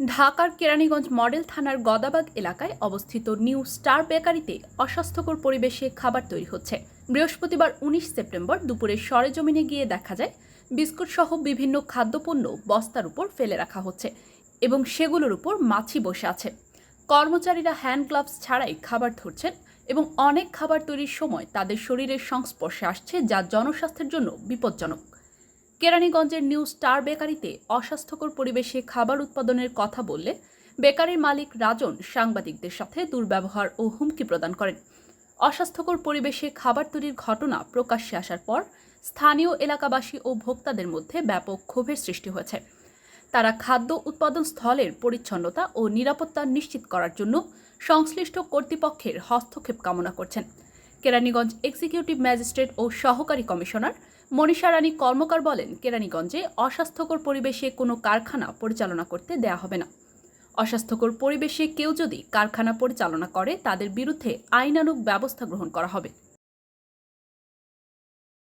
ঢাকার কেরানীগঞ্জ মডেল থানার গদাবাগ এলাকায় অবস্থিত নিউ স্টার বেকারিতে অস্বাস্থ্যকর পরিবেশে খাবার তৈরি হচ্ছে। বৃহস্পতিবার উনিশ সেপ্টেম্বর দুপুরে সরেজমিনে গিয়ে দেখা যায় বিস্কুট সহ বিভিন্ন খাদ্যপণ্য বস্তার উপর ফেলে রাখা হচ্ছে এবং সেগুলোর উপর মাছি বসে আছে। কর্মচারীরা হ্যান্ড গ্লাভস ছাড়াই খাবার ধরছেন এবং অনেক খাবার তৈরির সময় তাদের শরীরের সংস্পর্শে আসছে যা জনস্বাস্থ্যের জন্য বিপজ্জনক। কেরানীগঞ্জের নিউ স্টার বেকারিতে অস্বাস্থ্যকর পরিবেশে খাবার উৎপাদনের কথা বললে বেকারির মালিক রাজন সাংবাদিকদের সাথে দুর্ব্যবহার ও হুমকি প্রদান করেন। অস্বাস্থ্যকর পরিবেশে খাবার তৈরির ঘটনা প্রকাশ্যে আসার পর স্থানীয় এলাকাবাসী ও ভোক্তাদের মধ্যে ব্যাপক ক্ষোভের সৃষ্টি হয়েছে। তারা খাদ্য উৎপাদন স্থলের পরিচ্ছন্নতা ও নিরাপত্তা নিশ্চিত করার জন্য সংশ্লিষ্ট কর্তৃপক্ষের হস্তক্ষেপ কামনা করছেন। কেরানীগঞ্জ এক্সিকিউটিভ ম্যাজিস্ট্রেট ও সহকারী কমিশনার মনীষা রানী কর্মকার বলেন, কেরানীগঞ্জে অস্বাস্থ্যকর পরিবেশে কোনো কারখানা পরিচালনা করতে দেয়া হবে না। অস্বাস্থ্যকর পরিবেশে কেউ যদি কারখানা পরিচালনা করে, তাদের বিরুদ্ধে আইনানুগ ব্যবস্থা গ্রহণ করা হবে।